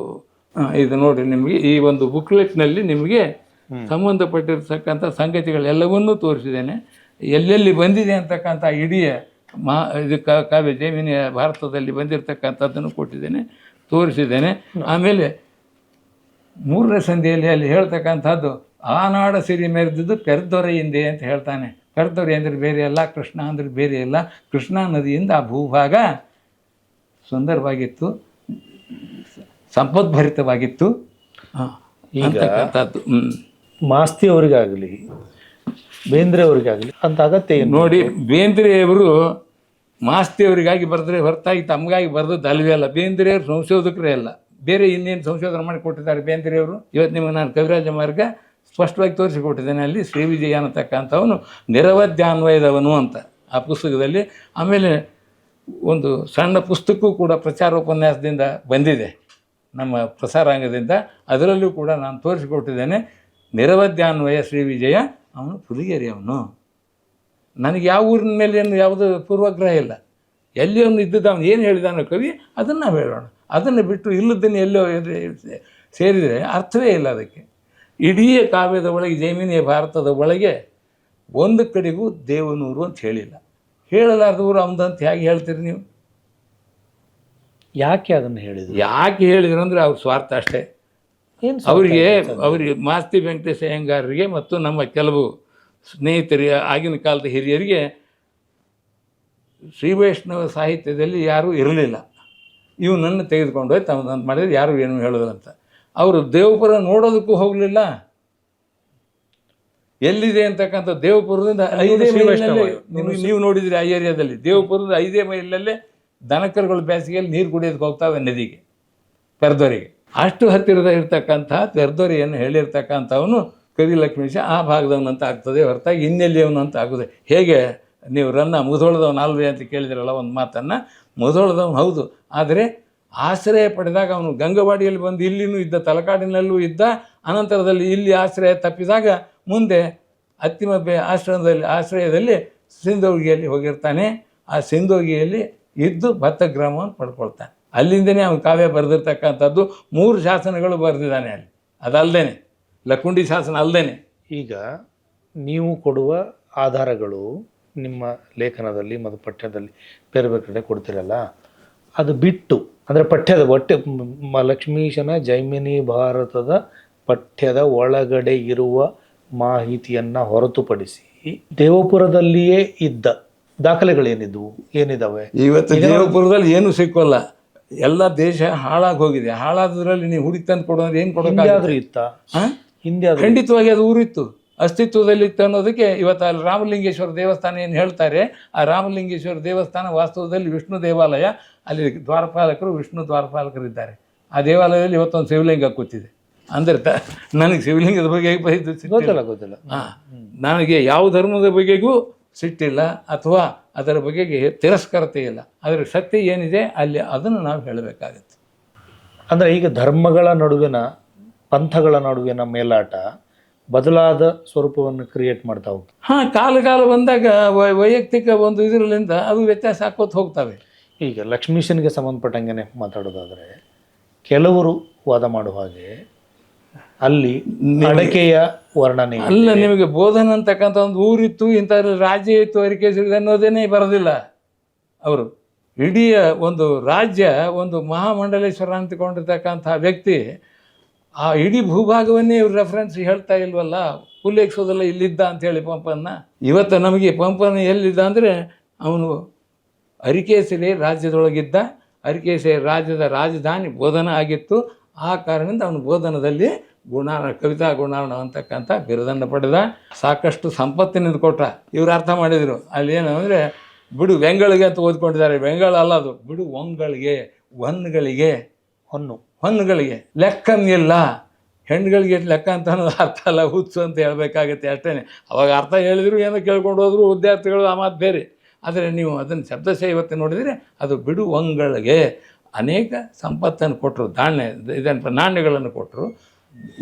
ಇದು ನೋಡಿ ನಿಮಗೆ ಈ ಒಂದು ಬುಕ್ಲೆಟ್ನಲ್ಲಿ ನಿಮಗೆ ಸಂಬಂಧಪಟ್ಟಿರ್ತಕ್ಕಂಥ ಸಂಗತಿಗಳೆಲ್ಲವನ್ನೂ ತೋರಿಸಿದ್ದೇನೆ. ಎಲ್ಲೆಲ್ಲಿ ಬಂದಿದೆ ಅಂತಕ್ಕಂಥ ಇಡೀ ಮಹಾ ಇದು ಕ- ಕಾವ್ಯ ಜೈಮಿನಿಯ ಭಾರತದಲ್ಲಿ ಬಂದಿರತಕ್ಕಂಥದ್ದನ್ನು ಕೊಟ್ಟಿದ್ದೇನೆ ತೋರಿಸಿದ್ದೇನೆ. ಆಮೇಲೆ ಮೂರನೇ ಸಂಧಿಯಲ್ಲಿ ಅಲ್ಲಿ ಹೇಳ್ತಕ್ಕಂಥದ್ದು ಆ ನಾಡ ಸಿರಿ ಮೆರೆದಿದ್ದು ಪೆರ್ದೊರೆಯಿಂದೆ ಅಂತ ಹೇಳ್ತಾನೆ. ಪೆರ್ದೊರೆ ಅಂದರೆ ಬೇರೆ ಅಲ್ಲ ಕೃಷ್ಣ ಅಂದರೆ ಬೇರೆ ಅಲ್ಲ ಕೃಷ್ಣಾ ನದಿಯಿಂದ ಆ ಭೂಭಾಗ ಸುಂದರವಾಗಿತ್ತು. ಸಂಪದ್ಭರಿತವಾಗಿತ್ತು. ಅಂತಕ್ಕಂಥದ್ದು. ಮಾಸ್ತಿ ಅವರಿಗಾಗಲಿ ಬೇಂದ್ರೆ ಅವರಿಗಾಗಲಿ ಅಂತ ಅಗತ್ಯ ಏನು? ನೋಡಿ ಬೇಂದ್ರೆಯವರು ಮಾಸ್ತಿಯವರಿಗಾಗಿ ಬರೆದ್ರೆ ಹೊರತಾಗಿ ತಮಗಾಗಿ ಬರೆದದ್ದು ಅಲ್ವೇ ಅಲ್ಲ. ಬೇಂದ್ರೆಯವರು ಸಂಶೋಧಕರೇ ಅಲ್ಲ. ಬೇರೆ ಇನ್ನೇನು ಸಂಶೋಧನೆ ಮಾಡಿ ಕೊಟ್ಟಿದ್ದಾರೆ ಬೇಂದ್ರೆಯವರು? ಇವತ್ತು ನಿಮಗೆ ನಾನು ಕವಿರಾಜ ಮಾರ್ಗ ಸ್ಪಷ್ಟವಾಗಿ ತೋರಿಸಿಕೊಟ್ಟಿದ್ದೇನೆ. ಅಲ್ಲಿ ಶ್ರೀ ವಿಜಯ ಅನ್ನತಕ್ಕಂಥವನು ನಿರವಧ್ಯಾನ್ವಯದವನು ಅಂತ ಆ ಪುಸ್ತಕದಲ್ಲಿ. ಆಮೇಲೆ ಒಂದು ಸಣ್ಣ ಪುಸ್ತಕವೂ ಕೂಡ ಪ್ರಚಾರ ಉಪನ್ಯಾಸದಿಂದ ಬಂದಿದೆ. ನಮ್ಮ ಪ್ರಸಾರಾಂಗದಿಂದ ಅದರಲ್ಲೂ ಕೂಡ ನಾನು ತೋರಿಸಿಕೊಟ್ಟಿದ್ದೇನೆ ನಿರವಧ್ಯಾನ್ವಯ ಶ್ರೀ ವಿಜಯ ಅವನು ಪುಲಿಗೇರಿ ಅವನು ನನಗೆ ಯಾವ ಊರಿನ ಮೇಲೆ ಏನು ಯಾವುದು ಪೂರ್ವಗ್ರಹ ಇಲ್ಲ. ಎಲ್ಲಿ ಅವನು ಇದ್ದದ್ದು ಅವನು ಏನು ಹೇಳಿದಾನೋ ಕವಿ ಅದನ್ನು ನಾವು ಹೇಳೋಣ. ಅದನ್ನು ಬಿಟ್ಟು ಇಲ್ಲದನ್ನು ಎಲ್ಲೋ ಸೇರಿದರೆ ಅರ್ಥವೇ ಇಲ್ಲ ಅದಕ್ಕೆ. ಇಡೀ ಕಾವ್ಯದ ಒಳಗೆ ಜೈಮಿನಿಯ ಭಾರತದ ಒಳಗೆ ಒಂದು ಕಡೆಗೂ ದೇವನೂರು ಅಂತ ಹೇಳಿಲ್ಲ. ಹೇಳಲಾರ್ದ ಊರು ಅವನದಂತ ಹೇಗೆ ಹೇಳ್ತೀರಿ ನೀವು? ಯಾಕೆ ಅದನ್ನು ಹೇಳಿದ್ರು? ಯಾಕೆ ಹೇಳಿದ್ರು ಅಂದರೆ ಅವ್ರ ಸ್ವಾರ್ಥ ಅಷ್ಟೇ. ಏನು ಅವರಿಗೆ ಅವರಿಗೆ ಮಾಸ್ತಿ ವೆಂಕಟೇಶ ಅಯ್ಯಂಗಾರರಿಗೆ ಮತ್ತು ನಮ್ಮ ಕೆಲವು ಸ್ನೇಹಿತರಿಗೆ ಆಗಿನ ಕಾಲದ ಹಿರಿಯರಿಗೆ ಶ್ರೀ ವೈಷ್ಣವ ಸಾಹಿತ್ಯದಲ್ಲಿ ಯಾರೂ ಇರಲಿಲ್ಲ. ಇವನನ್ನು ತೆಗೆದುಕೊಂಡು ಹೋಗಿ ತಮ್ಮದಂತ ಮಾಡಿದ್ರೆ ಯಾರು ಏನು ಹೇಳೋದಿಲ್ಲ ಅಂತ. ಅವರು ದೇವಪುರ ನೋಡೋದಕ್ಕೂ ಹೋಗಲಿಲ್ಲ. ಎಲ್ಲಿದೆ ಅಂತಕ್ಕಂಥ ದೇವಪುರದಿಂದ ಐದೇ ನೀವು ನೋಡಿದ್ರಿ ಆ ಏರಿಯಾದಲ್ಲಿ. ದೇವಪುರದ ಐದೇ ಮೈಲಲ್ಲೇ ದನಕರುಗಳು ಬೇಸಿಗೆಯಲ್ಲಿ ನೀರು ಕುಡಿಯೋದಕ್ಕೆ ಹೋಗ್ತಾವೆ ನದಿಗೆ ಪೆರ್ದೊರೆಗೆ ಅಷ್ಟು ಹತ್ತಿರದ ಇರ್ತಕ್ಕಂಥ ಪೆರ್ದೊರೆಯನ್ನು ಹೇಳಿರ್ತಕ್ಕಂಥವನು ಕವಿ ಲಕ್ಷ್ಮೀಶ ಆ ಭಾಗದವನಂತ ಆಗ್ತದೆ ಹೊರತಾಗಿ ಅಂತ ಆಗೋದೆ ಹೇಗೆ ನೀವು ರನ್ನ ಮುಧೋಳದವನು ಅಲ್ವೇ ಅಂತ ಕೇಳಿದ್ರಲ್ಲ ಒಂದು ಮಾತನ್ನು? ಮುಧೋಳದವನು ಹೌದು. ಆದರೆ ಆಶ್ರಯ ಪಡೆದಾಗ ಅವನು ಗಂಗವಾಡಿಯಲ್ಲಿ ಬಂದು ಇಲ್ಲಿನೂ ಇದ್ದ, ತಲಕಾಡಿನಲ್ಲೂ ಇದ್ದ, ಅನಂತರದಲ್ಲಿ ಇಲ್ಲಿ ಆಶ್ರಯ ತಪ್ಪಿದಾಗ ಮುಂದೆ ಅತ್ತಿಮ ಆಶ್ರಯದಲ್ಲಿ ಆಶ್ರಯದಲ್ಲಿ ಸಿಂಧೋಗಿಯಲ್ಲಿ ಹೋಗಿರ್ತಾನೆ. ಆ ಸಿಂಧೋಗಿಯಲ್ಲಿ ಇದ್ದು ಭತ್ತ ಗ್ರಾಮವನ್ನು ಪಡ್ಕೊಳ್ತಾನೆ. ಅಲ್ಲಿಂದನೇ ಅವನು ಕಾವ್ಯ ಬರೆದಿರ್ತಕ್ಕಂಥದ್ದು ಮೂರು ಶಾಸನಗಳು ಬರೆದಿದ್ದಾನೆ ಅಲ್ಲಿ. ಅದಲ್ದೇನೆ. ಲಕುಂಡಿ ಶಾಸನ ಅಲ್ದೇನೆ. ಈಗ ನೀವು ಕೊಡುವ ಆಧಾರಗಳು ನಿಮ್ಮ ಲೇಖನದಲ್ಲಿ ಮತ್ತು ಪಠ್ಯದಲ್ಲಿ ಬೇರೆ ಬೇರೆ ಕಡೆ ಕೊಡ್ತೀರಲ್ಲ, ಅದು ಬಿಟ್ಟು, ಅಂದರೆ ಪಠ್ಯದ ಒಟ್ಟೆ ಲಕ್ಷ್ಮೀಶನ ಜೈಮಿನಿ ಭಾರತದ ಪಠ್ಯದ ಒಳಗಡೆ ಇರುವ ಮಾಹಿತಿಯನ್ನು ಹೊರತುಪಡಿಸಿ ದೇವಪುರದಲ್ಲಿಯೇ ಇದ್ದ ದಾಖಲೆಗಳೇನಿದ್ವು? ಏನಿದಾವೆ? ಇವತ್ತು ದೇವಪುರದಲ್ಲಿ ಏನು ಸಿಕ್ಕೋಲ್ಲ ಎಲ್ಲ ದೇಶ ಹಾಳಾಗಿ ಹೋಗಿದೆ. ಹಾಳಾದ್ರಲ್ಲಿ ನೀವು ಹುಡುಕಿ ತಂದು ಕೊಡೋದ್ರೆ ಏನು ಕೊಡೋದಾದ್ರೂ ಇತ್ತ? ಹಿಂದೆ ಖಂಡಿತವಾಗಿ ಅದು ಊರಿತ್ತು. ಅಸ್ತಿತ್ವದಲ್ಲಿತ್ತು ಅನ್ನೋದಕ್ಕೆ ಇವತ್ತು ಅಲ್ಲಿ ರಾಮಲಿಂಗೇಶ್ವರ ದೇವಸ್ಥಾನ ಏನು ಹೇಳ್ತಾರೆ ಆ ರಾಮಲಿಂಗೇಶ್ವರ ದೇವಸ್ಥಾನ ವಾಸ್ತವದಲ್ಲಿ ವಿಷ್ಣು ದೇವಾಲಯ ಅಲ್ಲಿ ದ್ವಾರಪಾಲಕರು ವಿಷ್ಣು ದ್ವಾರಪಾಲಕರು ಇದ್ದಾರೆ ಆ ದೇವಾಲಯದಲ್ಲಿ ಇವತ್ತೊಂದು ಶಿವಲಿಂಗ ಕೂತಿದೆ. ಅಂದರೆ ತ ನನಗೆ ಶಿವಲಿಂಗದ ಬಗ್ಗೆ. ಗೊತ್ತಿಲ್ಲ ಗೊತ್ತಿಲ್ಲ. ಹಾಂ. ನನಗೆ ಯಾವ ಧರ್ಮದ ಬಗೆಗೂ ಸಿಟ್ಟಿಲ್ಲ ಅಥವಾ ಅದರ ಬಗೆಗೆ ತಿರಸ್ಕರತೆ ಇಲ್ಲ. ಅದರ ಶಕ್ತಿ ಏನಿದೆ ಅಲ್ಲಿ ಅದನ್ನು ನಾವು ಹೇಳಬೇಕಾಗತ್ತೆ. ಅಂದರೆ ಈಗ ಧರ್ಮಗಳ ನಡುವಿನ ಪಂಥಗಳ ನಡುವಿನ ಮೇಲಾಟ ಬದಲಾದ ಸ್ವರೂಪವನ್ನು ಕ್ರಿಯೇಟ್ ಮಾಡ್ತಾ ಹೋಗ್ತದೆ. ಹಾಂ ಕಾಲ ಕಾಲ ಬಂದಾಗ ವೈ- ವೈಯಕ್ತಿಕ ಒಂದು ಇದರಲ್ಲಿಂದ ಅದು ವ್ಯತ್ಯಾಸ ಹಾಕೋತ ಹೋಗ್ತವೆ. ಈಗ ಲಕ್ಷ್ಮೀಶನಿಗೆ ಸಂಬಂಧಪಟ್ಟಂಗೆ ಮಾತಾಡೋದಾದರೆ ಕೆಲವರು ವಾದ ಮಾಡುವ ಹಾಗೆ ಅಲ್ಲಿ ಅಡಕೆಯ ವರ್ಣನೆ. ಅಲ್ಲ ನಿಮಗೆ ಬೋಧನ ಅಂತಕ್ಕಂಥ ಒಂದು ಊರಿತ್ತು ಇಂಥ ರಾಜ್ಯ ಇತ್ತು ಅರಿಕೆ ಅನ್ನೋದೇನೇ ಬರೋದಿಲ್ಲ ಅವರು. ಇಡೀ ಒಂದು ರಾಜ್ಯ ಒಂದು ಮಹಾಮಂಡಲೇಶ್ವರ ಅಂತಿಕೊಂಡಿರ್ತಕ್ಕಂಥ ವ್ಯಕ್ತಿ ಆ ಇಡೀ ಭೂಭಾಗವನ್ನೇ ಇವ್ರು ರೆಫರೆನ್ಸ್ ಹೇಳ್ತಾ ಇಲ್ವಲ್ಲ? ಉಲ್ಲೇಖಿಸೋದಲ್ಲ ಇಲ್ಲಿದ್ದ ಅಂತೇಳಿ ಪಂಪನ್ನ. ಇವತ್ತು ನಮಗೆ ಪಂಪನ ಎಲ್ಲಿದ್ದ ಅಂದರೆ ಅವನು ಅರಿಕೇಸರಿ ರಾಜ್ಯದೊಳಗಿದ್ದ ಅರಿಕೇಸರಿ ರಾಜ್ಯದ ರಾಜಧಾನಿ ಬೋಧನ ಆಗಿತ್ತು. ಆ ಕಾರಣದಿಂದ ಅವನು ಬೋಧನದಲ್ಲಿ ಗುಣಾನ ಕವಿತಾ ಗುಣಾರ್ಣ ಅಂತಕ್ಕಂಥ ಬಿರುದನ್ನು ಪಡೆದ ಸಾಕಷ್ಟು ಸಂಪತ್ತಿನಿಂದ ಕೊಟ್ಟ. ಇವರು ಅರ್ಥ ಮಾಡಿದರು. ಅಲ್ಲಿ ಏನು ಅಂದರೆ ಬಿಡು ವ್ಯಂಗಳಿಗೆ ಅಂತ ಓದ್ಕೊಂಡಿದ್ದಾರೆ. ವ್ಯಂಗಳ ಅಲ್ಲ ಅದು. ಬಿಡು ಒಂಗಳಿಗೆ ಒನ್ಗಳಿಗೆ ಹೊನ್ನು ಹೊನ್ನುಗಳಿಗೆ ಲೆಕ್ಕಂಗಿಲ್ಲ ಹೆಣ್ಗಳಿಗೆ ಲೆಕ್ಕ ಅಂತ ಅನ್ನೋದು ಅರ್ಥ ಅಲ್ಲ. ಹುಚ್ಚು ಅಂತ ಹೇಳಬೇಕಾಗತ್ತೆ ಅಷ್ಟೇ ಅವಾಗ ಅರ್ಥ ಹೇಳಿದ್ರು ಏನೋ ಕೇಳ್ಕೊಂಡು ಹೋದ್ರು ವಿದ್ಯಾರ್ಥಿಗಳು ಆ ಮಾತು ಬೇರೆ. ಆದರೆ ನೀವು ಅದನ್ನು ಶಬ್ದಶಃ ಇವತ್ತು ನೋಡಿದರೆ ಅದು ಬಿಡು ಒಂಗಳಿಗೆ. ಅನೇಕ ಸಂಪತ್ತನ್ನು ಕೊಟ್ಟರು ಧಾನ್ಯ ಇದನ್ನು ನಾಣ್ಯಗಳನ್ನು ಕೊಟ್ಟರು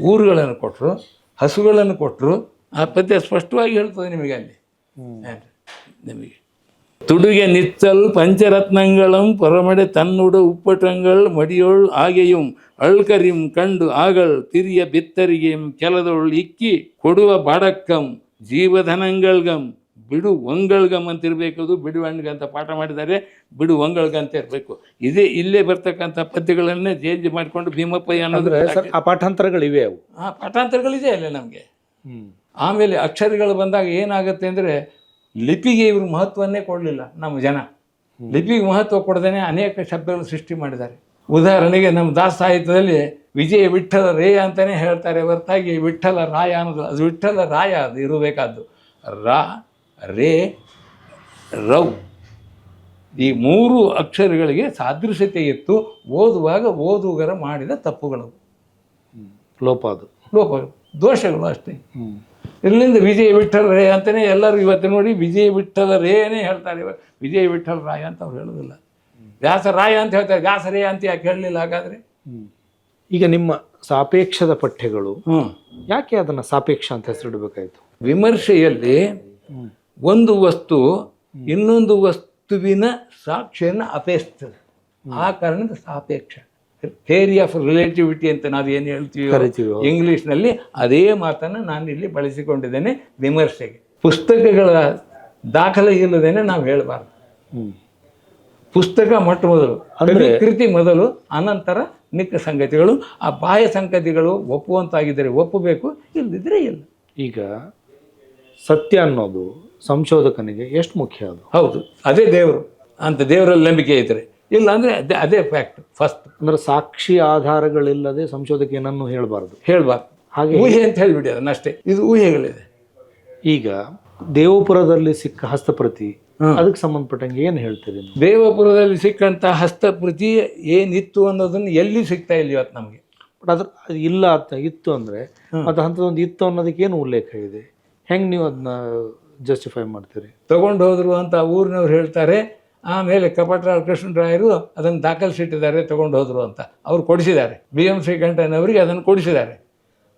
ಊರುಗಳನ್ನು ಕೊಟ್ಟರು ಹಸುಗಳನ್ನು ಕೊಟ್ಟರು. ಆ ಪದ್ಯ ಸ್ಪಷ್ಟವಾಗಿ ಹೇಳ್ತದೆ ನಿಮಗೆ ಅಲ್ಲಿ. ನಿಮಗೆ. ತುಡುಗೆ ನಿತ್ತಲ್ ಪಂಚರತ್ನಗಳಂ ಪರಮಡೆ ತನ್ನುಡು ಉಪ್ಪಟಂಗಳ್ ಮಡಿಯೋಳ್ ಆಗೆಯುಂ ಅಳ್ಕರಿಂ ಕಂಡು ಆಗಲ್ ತಿರಿಯ ಬಿತ್ತರಿಗೆಂ ಕೆಲದೊಳ್ ಇಕ್ಕಿ ಕೊಡುವ ಬಾಡಕ್ಕಂ ಜೀವಧನಂಗಳ್ಗಂ. ಬಿಡು ಒಂಗಳ್ಗಮ್ ಅಂತ ಇರಬೇಕು ಅದು ಬಿಡು ಅಂತ ಪಾಠ ಮಾಡಿದ್ದಾರೆ ಬಿಡು ಒಂಗಳ್ಗ ಅಂತ ಇರಬೇಕು. ಇದೇ ಇಲ್ಲೇ ಬರ್ತಕ್ಕಂಥ ಪದ್ಯಗಳನ್ನೇ ಜೇಂಜ್ ಮಾಡಿಕೊಂಡು ಭೀಮಪ್ಪಯ್ಯ ಅನ್ನೋದ್ರೆ ಸರ್ ಆ ಪಾಠಾಂತರಗಳಿವೆ ಅವು? ಆ ಪಾಠಾಂತರಗಳಿದೆ ಅಲ್ಲೇ ನಮಗೆ. ಆಮೇಲೆ ಅಕ್ಷರಗಳು ಬಂದಾಗ ಏನಾಗುತ್ತೆ ಅಂದರೆ ಲಿಪಿಗೆ ಇವರು ಮಹತ್ವನ್ನೇ ಕೊಡಲಿಲ್ಲ ನಮ್ಮ ಜನ. ಲಿಪಿಗೆ ಮಹತ್ವ ಕೊಡದೇನೆ ಅನೇಕ ಶಬ್ದಗಳು ಸೃಷ್ಟಿ ಮಾಡಿದ್ದಾರೆ. ಉದಾಹರಣೆಗೆ ನಮ್ಮ ದಾಸ ಸಾಹಿತ್ಯದಲ್ಲಿ ವಿಜಯ ವಿಠಲ ರೇ ಅಂತಲೇ ಹೇಳ್ತಾರೆ ಹೊರತಾಗಿ ವಿಠಲ ರಾಯ ಅನ್ನೋದು ಅದು ವಿಠಲ ರಾಯ ಅದು ಇರಬೇಕಾದ್ದು. ರಾ ರೇ ರೌ. ಈ ಮೂರು ಅಕ್ಷರಗಳಿಗೆ ಸಾದೃಶ್ಯತೆ ಇತ್ತು. ಓದುವಾಗ ಓದುಗರ ಮಾಡಿದ ತಪ್ಪುಗಳು. ಲೋಪ ಅದು. ಲೋಪ ದೋಷಗಳು ಅಷ್ಟೇ. ಇಲ್ಲಿಂದ ವಿಜಯ ವಿಠಲ ರೇ ಅಂತಲೇ ಎಲ್ಲರೂ ಇವತ್ತು ನೋಡಿ ವಿಜಯ ವಿಠಲ ರೇನೇ ಹೇಳ್ತಾರೆ ಇವಾಗ. ವಿಜಯ ವಿಠಲ ರಾಯ ಅಂತ ಅವ್ರು ಹೇಳೋದಿಲ್ಲ. ವ್ಯಾಸರಾಯ ಅಂತ ಹೇಳ್ತಾರೆ. ವ್ಯಾಸರೇ ಅಂತ ಯಾಕೆ ಹೇಳಲಿಲ್ಲ ಹಾಗಾದರೆ? ಈಗ ನಿಮ್ಮ ಸಾಪೇಕ್ಷದ ಪಠ್ಯಗಳು ಯಾಕೆ ಅದನ್ನು ಸಾಪೇಕ್ಷ ಅಂತ ಹೆಸರಿಡಬೇಕಾಯಿತು? ವಿಮರ್ಶೆಯಲ್ಲಿ ಒಂದು ವಸ್ತು ಇನ್ನೊಂದು ವಸ್ತುವಿನ ಸಾಕ್ಷಿಯನ್ನು ಅಪೇಕ್ಷಿಸ್ತದೆ. ಆ ಕಾರಣದ ಸಾಪೇಕ್ಷ. ಥೇರಿ ಆಫ್ ರಿಲೇಟಿವಿಟಿ ಅಂತ ನಾವು ಏನು ಹೇಳ್ತೀವಿ ಇಂಗ್ಲೀಷ್ನಲ್ಲಿ ಅದೇ ಮಾತನ್ನು ನಾನು ಇಲ್ಲಿ ಬಳಸಿಕೊಂಡಿದ್ದೇನೆ ವಿಮರ್ಶೆಗೆ. ಪುಸ್ತಕಗಳ ದಾಖಲೆ ಇಲ್ಲದೇನೆ ನಾವು ಹೇಳಬಾರ್ದು. ಪುಸ್ತಕ ಮೊಟ್ಟ ಮೊದಲು ಅಂದರೆ ಕೃತಿ ಮೊದಲು ಅನಂತರ ನಿಕ್ಕ ಸಂಗತಿಗಳು ಆ ಬಾಹ್ಯ ಸಂಗತಿಗಳು ಒಪ್ಪುವಂತಾಗಿದ್ದರೆ ಒಪ್ಪಬೇಕು ಇಲ್ಲದಿದ್ದರೆ ಇಲ್ಲ. ಈಗ ಸತ್ಯ ಅನ್ನೋದು ಸಂಶೋಧಕನಿಗೆ ಎಷ್ಟು ಮುಖ್ಯ ಅದು? ಹೌದು ಅದೇ ದೇವರು ಅಂತ ದೇವರಲ್ಲಿ ನಂಬಿಕೆ ಇದ್ದರೆ ಇಲ್ಲ ಅಂದರೆ ಅದೇ ಅದೇ ಫ್ಯಾಕ್ಟ್ ಫಸ್ಟ್ ಅಂದರೆ ಸಾಕ್ಷಿ ಆಧಾರಗಳಿಲ್ಲದೆ ಸಂಶೋಧಕ ಏನನ್ನು ಹೇಳಬಾರ್ದು? ಹೇಳಬಾರ್ದು. ಹಾಗೆ ಊಹೆ ಅಂತ ಹೇಳಿಬಿಡಿ ಅದನ್ನಷ್ಟೇ ಇದು ಊಹೆಗಳಿದೆ. ಈಗ ದೇವಪುರದಲ್ಲಿ ಸಿಕ್ಕ ಹಸ್ತಪ್ರತಿ. ಅದಕ್ಕೆ ಸಂಬಂಧಪಟ್ಟಂಗೆ ಏನು ಹೇಳ್ತೀರಿ ನೀವು? ದೇವಪುರದಲ್ಲಿ ಸಿಕ್ಕಂಥ ಹಸ್ತಪ್ರತಿ ಏನಿತ್ತು ಅನ್ನೋದನ್ನು ಎಲ್ಲಿ ಸಿಗ್ತಾ ಇಲ್ಲ ಇವತ್ತು ನಮಗೆ? ಬಟ್ ಅದ್ರ ಅದು ಇಲ್ಲ ಅಂತ ಇತ್ತು ಅಂದ್ರೆ ಅದು ಹಂತದೊಂದು ಇತ್ತು ಅನ್ನೋದಕ್ಕೆ ಏನು ಉಲ್ಲೇಖ ಇದೆ? ಹೆಂಗೆ ನೀವು ಅದನ್ನ ಜಸ್ಟಿಫೈ ಮಾಡ್ತೀರಿ. ತಗೊಂಡು ಹೋದರು ಅಂತ ಊರಿನವ್ರು ಹೇಳ್ತಾರೆ ಆಮೇಲೆ ಕಪಟರಾವ್ ಕೃಷ್ಣರಾಯರು ಅದನ್ನು ದಾಖಲಿಸಿಟ್ಟಿದ್ದಾರೆ ತಗೊಂಡು ಹೋದರು ಅಂತ. ಅವ್ರು ಕೊಡಿಸಿದ್ದಾರೆ. ಬಿ ಎಂ ಶ್ರೀಕಂಠನವರಿಗೆ ಅದನ್ನು ಕೊಡಿಸಿದ್ದಾರೆ.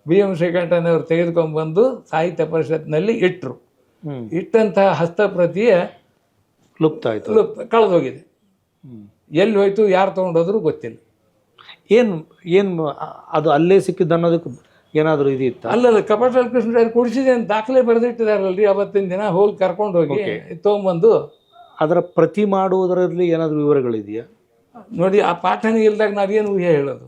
ಬಿ ಎಂ ಶ್ರೀಕಂಠನವರು ತೆಗೆದುಕೊಂಡ್ಬಂದು ಸಾಹಿತ್ಯ ಪರಿಷತ್ನಲ್ಲಿ ಇಟ್ಟರು ಇಟ್ಟಂತಹ ಹಸ್ತಪ್ರತಿಯ ಲುಪ್ತ ಆಯಿತು ಲುಪ್ತ ಕಳೆದೋಗಿದೆ. ಎಲ್ಲಿ ಹೋಯ್ತು ಯಾರು ತೊಗೊಂಡೋದ್ರು ಗೊತ್ತಿಲ್ಲ. ಏನು ಏನು ಅದು ಅಲ್ಲೇ ಸಿಕ್ಕಿದ್ದು ಅನ್ನೋದಕ್ಕೆ ಏನಾದರೂ ಇದು ಇತ್ತು ಅಲ್ಲಲ್ಲ ಕಪಾಶಾಲ ಕೃಷ್ಣ ಕೊಡಿಸಿದೆ ಅಂತ ದಾಖಲೆ ಬರೆದಿಟ್ಟಿದಾರಲ್ರಿ ಅವತ್ತಿನ ದಿನ ಹೋಗಿ ಕರ್ಕೊಂಡು ಹೋಗಿ ತೊಗೊಂಬಂದು. ಅದರ ಪ್ರತಿ ಮಾಡುವುದರಲ್ಲಿ ಏನಾದರೂ ವಿವರಗಳಿದೆಯಾ? ನೋಡಿ ಆ ಪಾಠನೇ ಇಲ್ದಾಗ ನಾವೇನು ಊಹೆ ಹೇಳೋದು?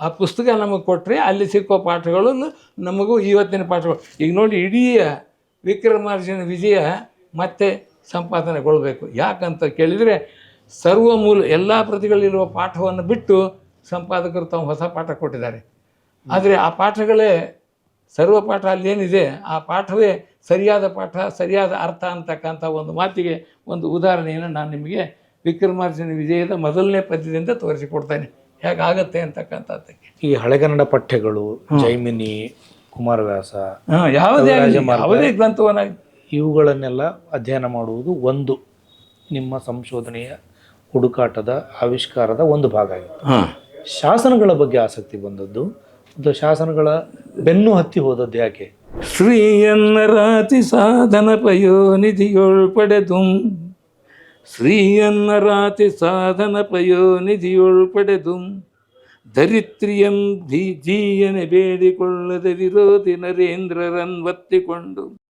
ಆ ಪುಸ್ತಕ ನಮಗೆ ಕೊಟ್ಟರೆ ಅಲ್ಲಿ ಸಿಕ್ಕೋ ಪಾಠಗಳು ನಮಗೂ ಇವತ್ತಿನ ಪಾಠಗಳು. ಈಗ ನೋಡಿ ಇಡೀ ವಿಕ್ರಮಾರ್ಜುನ ವಿಜಯ ಮತ್ತೆ ಸಂಪಾದನೆಗೊಳ್ಬೇಕು. ಯಾಕಂತ ಕೇಳಿದರೆ ಸರ್ವ ಮೂಲ ಎಲ್ಲ ಪ್ರತಿಗಳಲ್ಲಿರುವ ಪಾಠವನ್ನು ಬಿಟ್ಟು ಸಂಪಾದಕರು ತಮ್ಮ ಹೊಸ ಪಾಠ ಕೊಟ್ಟಿದ್ದಾರೆ. ಆದರೆ ಆ ಪಾಠಗಳೇ ಸರ್ವ ಪಾಠ ಅಲ್ಲೇನಿದೆ ಆ ಪಾಠವೇ ಸರಿಯಾದ ಪಾಠ ಸರಿಯಾದ ಅರ್ಥ ಅಂತಕ್ಕಂಥ ಒಂದು ಮಾತಿಗೆ ಒಂದು ಉದಾಹರಣೆಯನ್ನು ನಾನು ನಿಮಗೆ ವಿಕ್ರಮಾರ್ಜುನ ವಿಜಯದ ಮೊದಲನೇ ಪದ್ಯದಿಂದ ತೋರಿಸಿಕೊಡ್ತೇನೆ. ಹೇಗಾಗತ್ತೆ ಅಂತಕ್ಕಂಥದ್ದಕ್ಕೆ. ಈ ಹಳೆಗನ್ನಡ ಪಠ್ಯಗಳು ಜೈಮಿನಿ ಕುಮಾರವ್ಯಾಸ ಯಾವುದೇ ಯಾವುದೇ ಗ್ರಂಥವನ್ನ ಇವುಗಳನ್ನೆಲ್ಲ ಅಧ್ಯಯನ ಮಾಡುವುದು ಒಂದು ನಿಮ್ಮ ಸಂಶೋಧನೆಯ ಹುಡುಕಾಟದ ಆವಿಷ್ಕಾರದ ಒಂದು ಭಾಗ ಆಗಿತ್ತು. ಶಾಸನಗಳ ಬಗ್ಗೆ ಆಸಕ್ತಿ ಬಂದದ್ದು ಶಾಸನಗಳ ಬೆನ್ನು ಹತ್ತಿ ಹೋದದ್ದು ಯಾಕೆ? ಶ್ರೀಯನ್ನರಾತಿ ಸಾಧನ ಪಯೋನಿಧಿಯೊಳ್ ಪಡೆದುಂ ಶ್ರೀಯನ್ನರಾತಿ ಸಾಧನ ಪಯೋನಿಧಿಯೊಳ್ ಪಡೆದುಂ ಧರಿತ್ರಿಯಂ ಜೀಯನೆ ಬೇಡಿಕೊಳ್ಳದೆ ವಿರೋಧಿ ನರೇಂದ್ರರನ್ ಒತ್ತಿಕೊಂಡು.